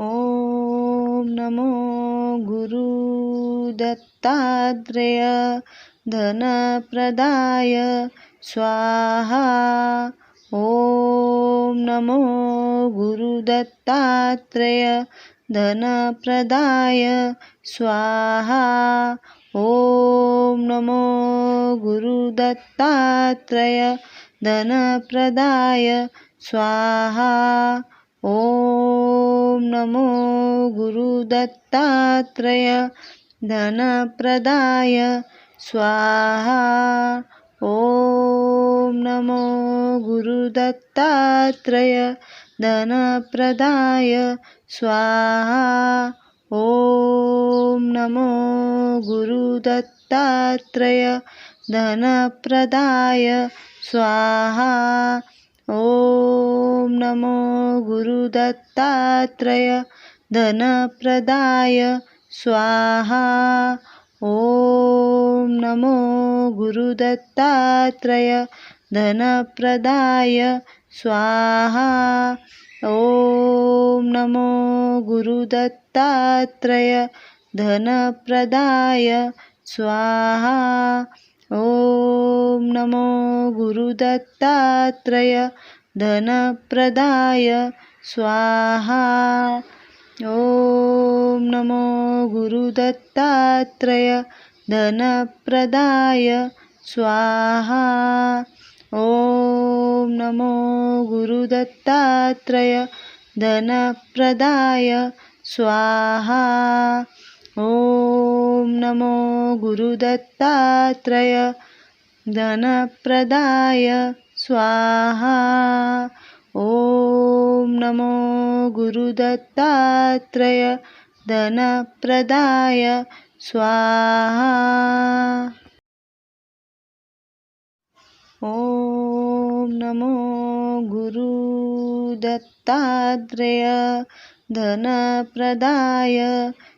ॐ नमो गुरुदत्तात्रेय धनप्रदाय स्वाहा। ॐ नमो गुरुदत्तात्रेय धनप्रदाय स्वाहा। ॐ नमो गुरुदत्तात्रेय धनप्रदाय स्वाहा। ॐ नमो गुरुदत्तात्रेय धनप्रदाय स्वाहा। ॐ नमो गुरुदत्तात्रेय धनप्रदाय स्वाहा। ॐ नमो गुरुदत्तात्रेय धनप्रदाय स्वाहा ॐ नमो गुरुदत्तात्रेय धनप्रदाय स्वाहा। ॐ नमो गुरुदत्तात्रेय धनप्रदाय स्वाहा। ॐ नमो गुरुदत्तात्रेय धनप्रदाय स्वाहा ॐ नमो गुरुदत्तात्रय धनप्रदाय स्वाहा। ॐ नमो गुरुदत्तात्रेय धनप्रदाय स्वाहा। ॐ नमो गुरुदत्तात्रेय धनप्रदाय स्वाहा। नमो गुरुदत्तात्रेय धनप्रदाय स्वाहा। ॐ नमो गुरुदत्तात्रेय धनप्रदाय स्वाहा। ॐ नमो गुरुदत्तात्रेय धनप्रदाय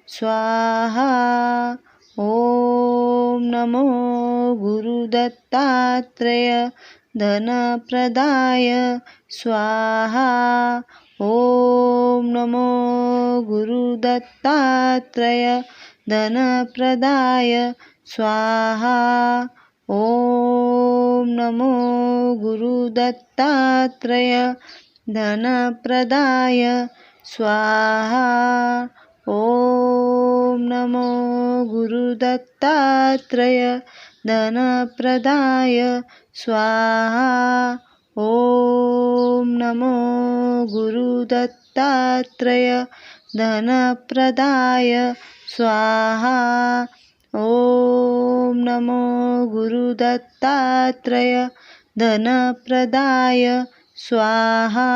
स्वाहा ॐ नमो गुरुदत्तात्रेय धनप्रदाय स्वाहा ॐ नमो गुरुदत्तात्रेय धनप्रदाय स्वाहा ॐ नमो गुरुदत्तात्रेय धनप्रदाय स्वाहा। ॐ नमो गुरुदत्तात्रेय धनप्रदाय स्वाहा। ॐ नमो गुरुदत्तात्रेय धनप्रदाय स्वाहा। ॐ नमो गुरुदत्तात्रेय धनप्रदाय स्वाहा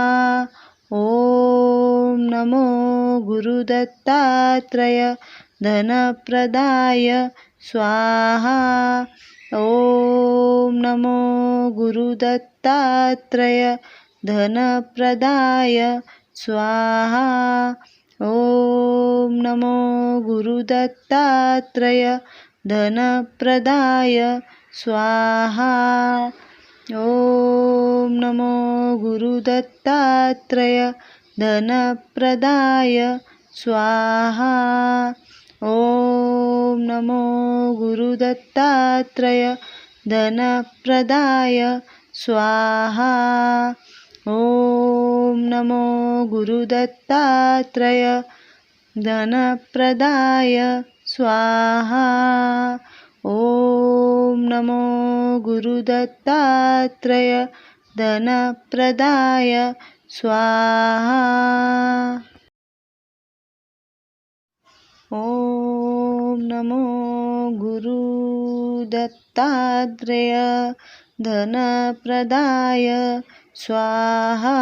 ॐ नमो गुरुदत्तात्रेय धनप्रदाय स्वाहा। ॐ नमो गुरुदत्तात्रेय धनप्रदाय स्वाहा। ॐ नमो गुरुदत्तात्रेय धनप्रदाय स्वाहा ॐ नमो गुरुदत्तात्रेय धनप्रदाय स्वाहा। ॐ नमो गुरुदत्तात्रेय धनप्रदाय स्वाहा। ॐ नमो गुरुदत्तात्रेय धनप्रदाय स्वाहा ॐ नमो गुरुदत्तात्रेय धनप्रदाय स्वाहा। ॐ नमो गुरुदत्तात्रेय धनप्रदाय स्वाहा।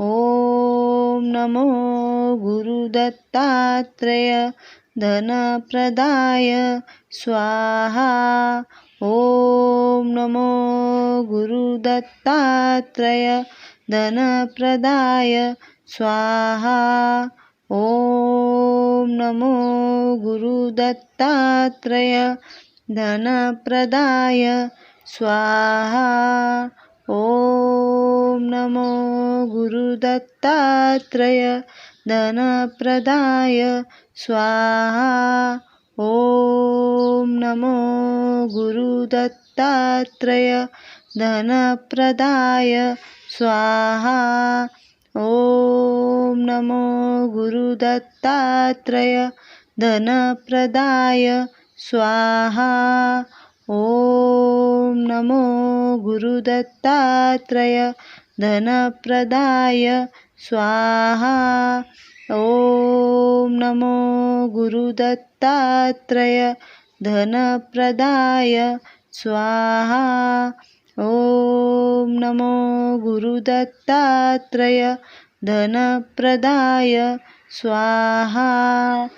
ॐ नमो गुरुदत्तात्रेय धनप्रदाय स्वाहा। ॐ नमो गुरुदत्तात्रेय धनप्रदाय स्वाहा। ॐ नमो गुरुदत्तात्रेय धनप्रदाय स्वाहा। ॐ नमो गुरुदत्तात्रय धनप्रदाय स्वाहा। ॐ नमो गुरुदत्तात्रय। धनप्रदाय स्वाहा। ॐ नमो गुरुदत्तात्रय। धनप्रदाय स्वाहा। ॐ नमो गुरुदत्तात्रय धनप्रदाय स्वाहा। ॐ नमो गुरुदत्तात्रय धनप्रदाय स्वाहा। ॐ नमो गुरुदत्तात्रय धनप्रदाय स्वाहा।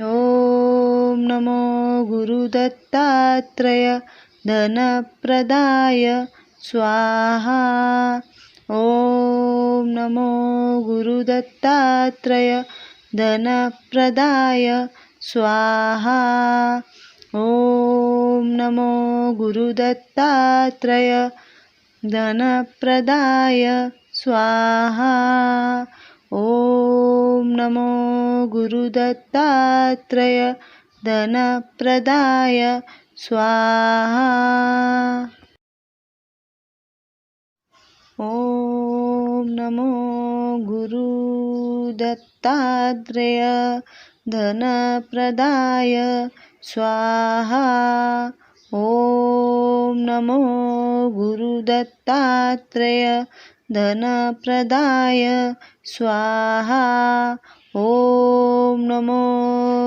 ॐ नमो गुरुदत्तात्रय धनप्रदाय स्वाहा। ॐ नमो गुरुदत्तात्रय धनप्रदाय स्वाहा। ॐ नमो गुरुदत्तात्रय धनप्रदाय स्वाहा। ॐ नमो गुरुदत्तात्रय धनप्रदाय स्वाहा ॐ नमो गुरुदत्तात्रय धनप्रदाय स्वाहा। ॐ नमो गुरुदत्तात्रय धनप्रदाय स्वाहा। ॐ नमो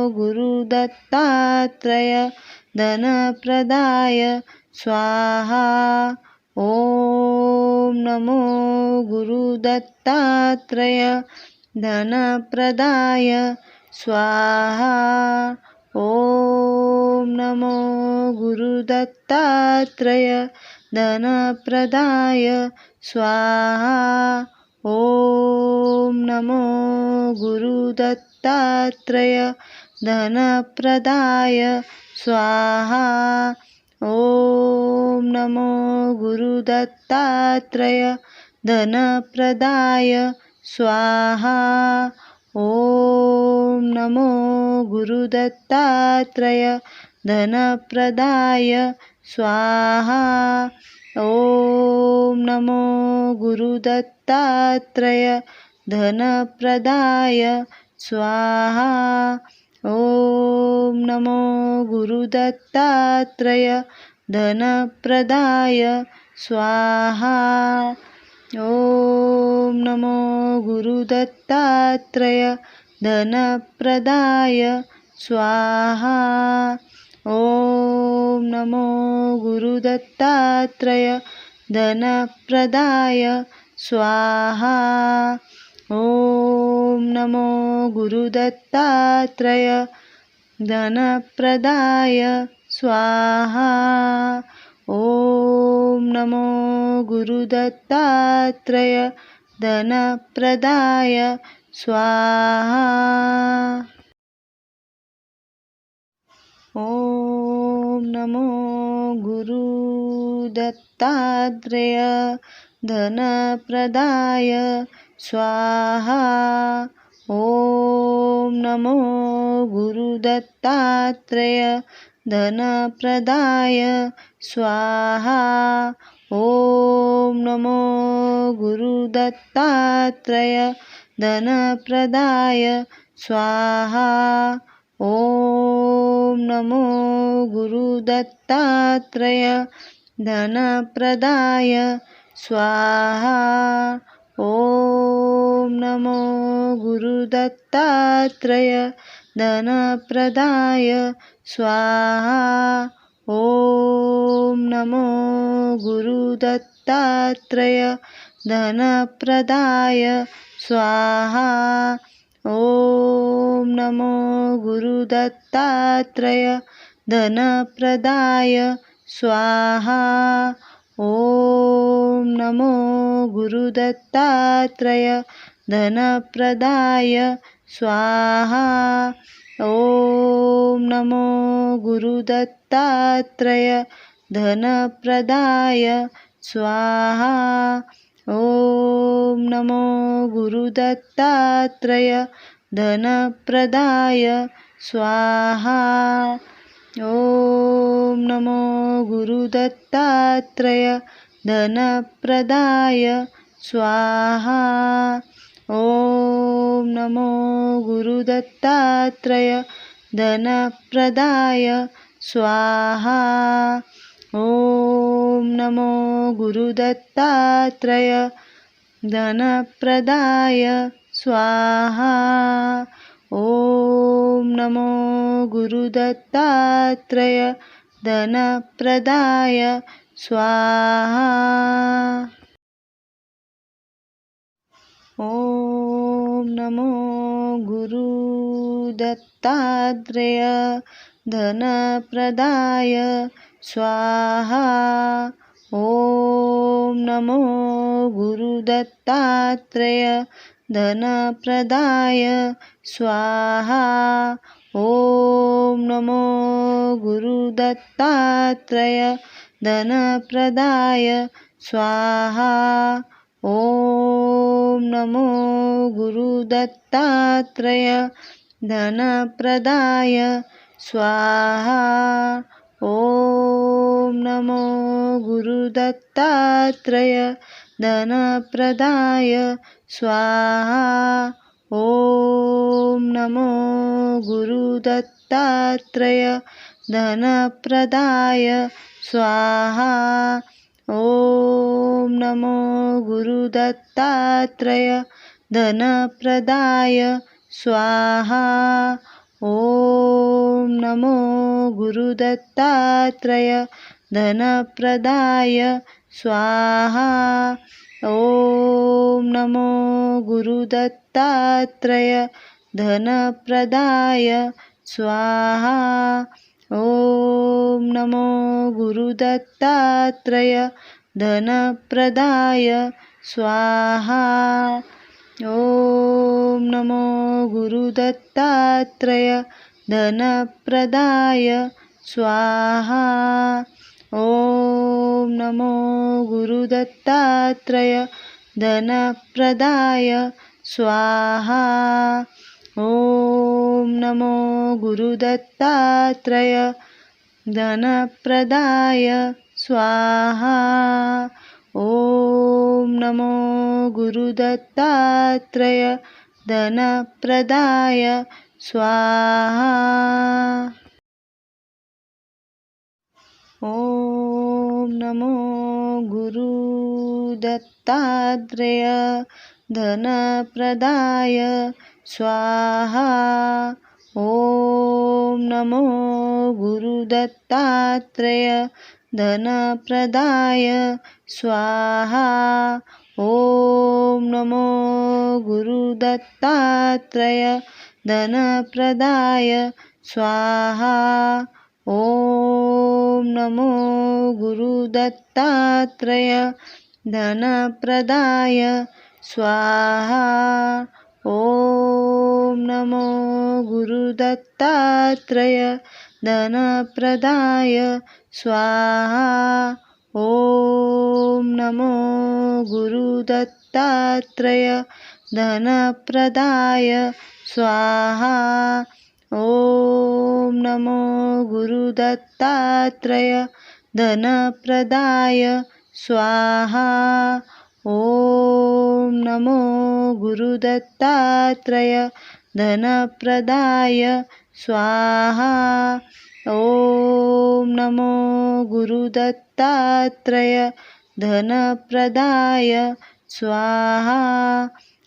गुरुदत्तात्रय धनप्रदाय स्वाहा ॐ नमो गुरुदत्तात्रय धनप्रदाय स्वाहा। ॐ नमो गुरुदत्तात्रय धनप्रदाय स्वाहा। ॐ नमो गुरुदत्तात्रय धनप्रदाय स्वाहा ॐ नमो गुरुदत्तात्रय धनप्रदाय स्वाहा। ॐ नमो गुरुदत्तात्रय धनप्रदाय स्वाहा। ॐ नमो गुरुदत्तात्रय धनप्रदाय स्वाहा ॐ नमो गुरुदत्तात्रय धनप्रदाय स्वाहा। ॐ नमो गुरुदत्तात्रय धनप्रदाय स्वाहा। ॐ नमो गुरुदत्तात्रय धनप्रदाय स्वाहा। ॐ नमो गुरुदत्तात्रय धनप्रदाय स्वाहा। ॐ नमो गुरुदत्तात्रय धनप्रदाय स्वाहा। ॐ नमो गुरुदत्तात्रय धनप्रदाय स्वाहा ॐ नमो गुरुदत्तात्रय धनप्रदाय स्वाहा ॐ नमो गुरुदत्तात्रय धनप्रदाय स्वाहा ॐ नमो गुरुदत्तात्रय धनप्रदाय स्वाहा। ॐ नमो गुरुदत्तात्रय धनप्रदाय स्वाहा। ॐ नमो गुरुदत्तात्रय धनप्रदाय स्वाहा। ॐ नमो गुरुदत्तात्रय धनप्रदाय स्वाहा। ॐ नमो गुरुदत्तात्रय धनप्रदाय स्वाहा। ॐ नमो गुरुदत्तात्रय धनप्रदाय स्वाहा। ॐ नमो गुरुदत्तात्रय धनप्रदाय स्वाहा। ॐ नमो गुरुदत्तात्रय धनप्रदाय स्वाहा। ॐ नमो गुरुदत्तात्रय धनप्रदाय स्वाहा। ॐ नमो गुरुदत्तात्रय धनप्रदाय स्वाहा। ॐ नमो गुरुदत्तात्रय धनप्रदाय स्वाहा। ॐ नमो गुरुदत्तात्रेय धनप्रदाय। स्वाहा। ॐ नमो गुरुदत्तात्रेय धनप्रदाय। स्वाहा। ॐ नमो गुरुदत्तात्रय धनप्रदाय स्वाहा। ॐ नमो गुरुदत्तात्रय धनप्रदाय स्वाहा। ॐ नमो गुरुदत्तात्रय धनप्रदाय स्वाहा। ॐ नमो गुरुदत्तात्रय धनप्रदाय स्वाहा। ॐ नमो गुरुदत्तात्रय धनप्रदाय स्वाहा। ॐ नमो गुरुदत्तात्रय धनप्रदाय स्वाहा। ॐ नमो गुरुदत्तात्रय धनप्रदाय स्वाहा। ॐ नमो गुरुदत्तात्रय धनप्रदाय स्वाहा। ॐ नमो गुरुदत्तात्रय धनप्रदाय स्वाहा। ॐ नमो गुरुदत्तात्रय धनप्रदाय स्वाहा। ॐ नमो गुरुदत्तात्रय धनप्रदाय स्वाहा। ॐ नमो गुरुदत्तात्रय धनप्रदाय स्वाहा। ॐ नमो गुरुदत्तात्रय धनप्रदाय स्वाहा ॐ नमो गुरुदत्तात्रय धनप्रदाय स्वाहा ॐ नमो गुरुदत्तात्रय धनप्रदाय स्वाहा ॐ नमो गुरुदत्तात्रय धनप्रदाय स्वाहा। ॐ नमो गुरुदत्तात्रय धनप्रदाय स्वाहा। ॐ नमो गुरुदत्तात्रय धनप्रदाय स्वाहा। ॐ नमो गुरुदत्तात्रय धनप्रदाय स्वाहा ॐ नमो गुरुदत्तात्रय धनप्रदाय स्वाहा। ॐ नमो गुरुदत्तात्रय धनप्रदाय स्वाहा।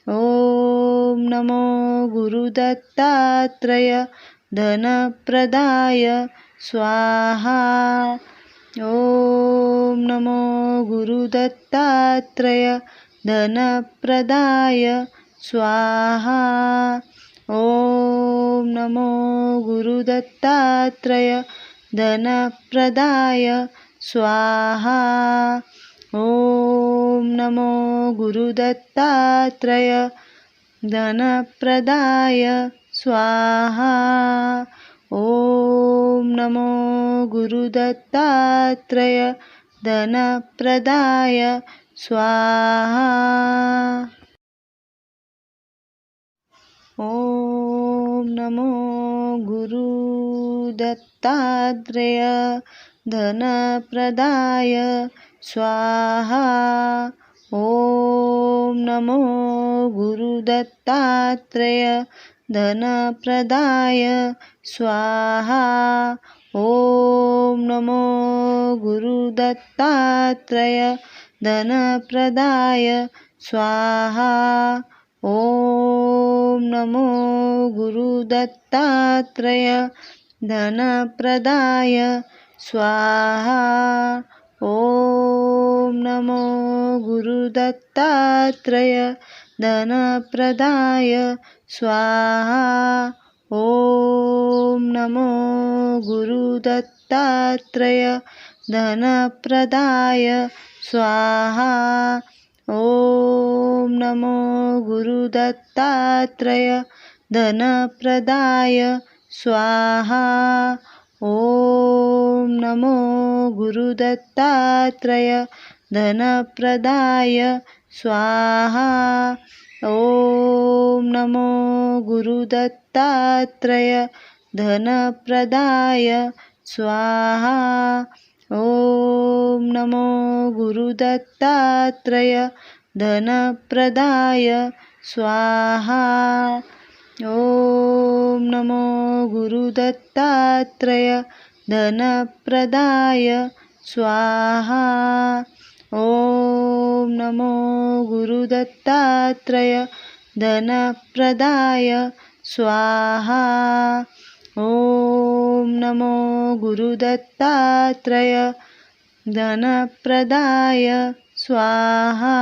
ॐ नमो गुरुदत्तात्रय धनप्रदाय स्वाहा ॐ नमो गुरुदत्तात्रय धनप्रदाय स्वाहा। ॐ नमो गुरुदत्तात्रय धनप्रदाय स्वाहा। ॐ नमो गुरुदत्तात्रय धनप्रदाय स्वाहा। ॐ नमो गुरुदत्तात्रय धनप्रदाय स्वाहा। ॐ नमो गुरुदत्तात्रेय धनप्रदाय स्वाहा। ॐ नमो गुरुदत्तात्रेय धनप्रदाय। स्वाहा। ॐ नमो गुरुदत्तात्रेय। धनप्रदाय। स्वाहा। ॐ नमो गुरुदत्तात्रेय। धनप्रदाय। स्वाहा। ॐ नमो गुरुदत्तात्रय। धनप्रदाय। स्वाहा ॐ नमो गुरुदत्तात्रेय धनप्रदाय स्वाहा ॐ नमो गुरुदत्तात्रेय धनप्रदाय स्वाहा ॐ नमो गुरुदत्तात्रेय धनप्रदाय स्वाहा ॐ नमो गुरुदत्तात्रेय धनप्रदाय स्वाहा। ॐ नमो गुरुदत्तात्रेय धनप्रदाय स्वाहा। ॐ नमो गुरुदत्तात्रेय धनप्रदाय स्वाहा। ॐ नमो गुरुदत्तात्रेय धनप्रदाय स्वाहा। ॐ नमो गुरुदत्तात्रेय धनप्रदाय स्वाहा।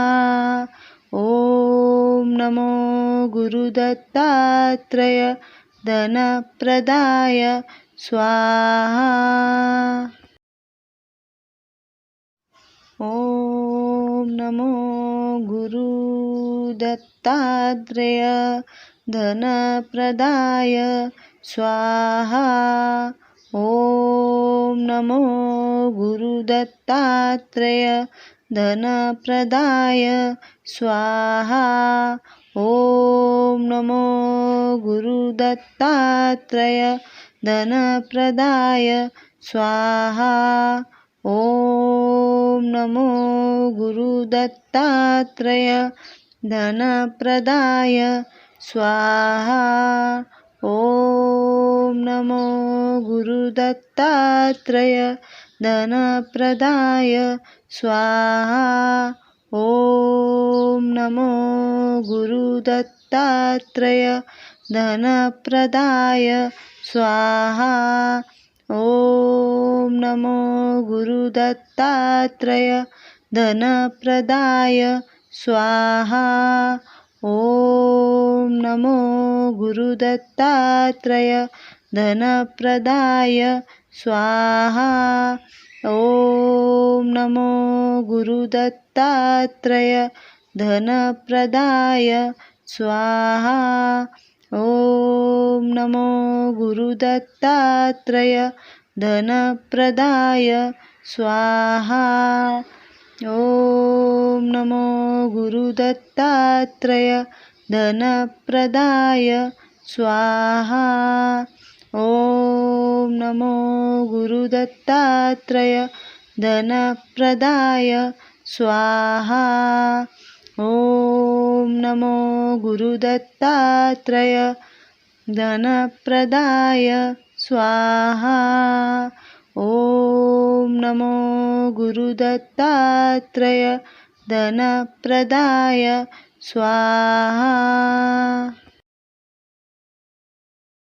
ॐ नमो गुरुदत्तात्रेय धनप्रदाय स्वाहा ॐ नमो गुरुदत्तात्रेय धनप्रदाय स्वाहा। ॐ नमो गुरुदत्तात्रेय धनप्रदाय स्वाहा। ॐ नमो गुरुदत्तात्रेय धनप्रदाय स्वाहा ॐ नमो गुरुदत्तात्रेय धनप्रदाय स्वाहा। ॐ नमो गुरुदत्तात्रेय धनप्रदाय स्वाहा। ॐ नमो गुरुदत्तात्रेय धनप्रदाय स्वाहा। ॐ नमो गुरुदत्तात्रेय धनप्रदाय स्वाहा। ॐ नमो गुरुदत्तात्रेय धनप्रदाय स्वाहा। ॐ नमो गुरुदत्तात्रेय धनप्रदाय स्वाहा। ॐ नमो गुरुदत्तात्रेय धनप्रदाय स्वाहा। ॐ नमो गुरुदत्तात्रेय धनप्रदाय स्वाहा। ॐ नमो गुरुदत्तात्रेय धनप्रदाय स्वाहा। ॐ नमो गुरुदत्तात्रेय धनप्रदाय स्वाहा। ॐ नमो गुरुदत्तात्रेय धनप्रदाय स्वाहा